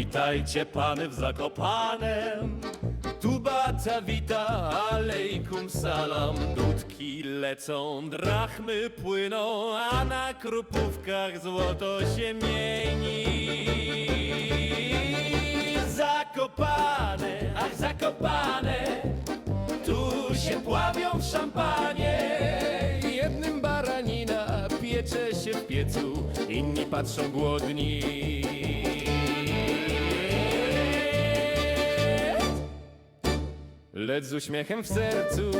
Witajcie pany w Zakopanem. Tu bata wita, alejkum salam. Dudki lecą, drachmy płyną A na krupówkach złoto się mieni. Zakopane, ach zakopane Tu się pławią w szampanie. Jednym baranina piecze się w piecu Inni patrzą głodni Lecz z uśmiechem w sercu.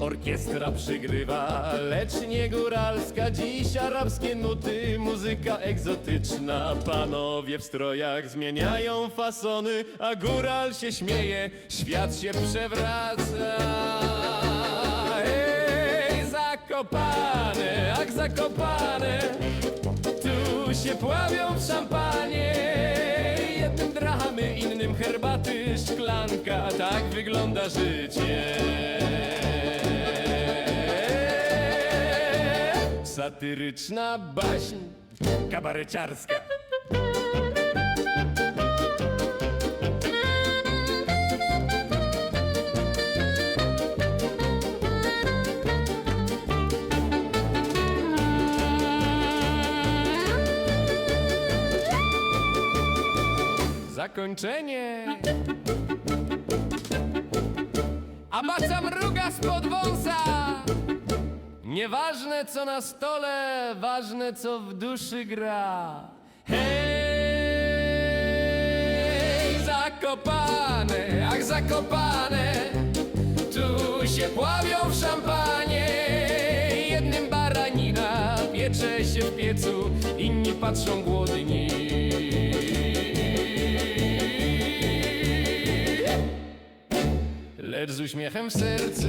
Orkiestra przygrywa, lecz nie góralska. Dziś arabskie nuty, muzyka egzotyczna. Panowie w strojach zmieniają fasony A góral się śmieje, świat się przewraca. Ej, zakopane, jak zakopane. Tu się pławią w szampanie herbaty Szklanka, tak wygląda życie. Satyryczna baśń kabareciarska Zakończenie. A baca mruga spod wąsa. Nieważne co na stole, ważne co w duszy gra. Hej, zakopane, ach zakopane. Tu się pławią w szampanie. Jednym baranina piecze się w piecu. Inni patrzą głodni Lecz z uśmiechem w sercu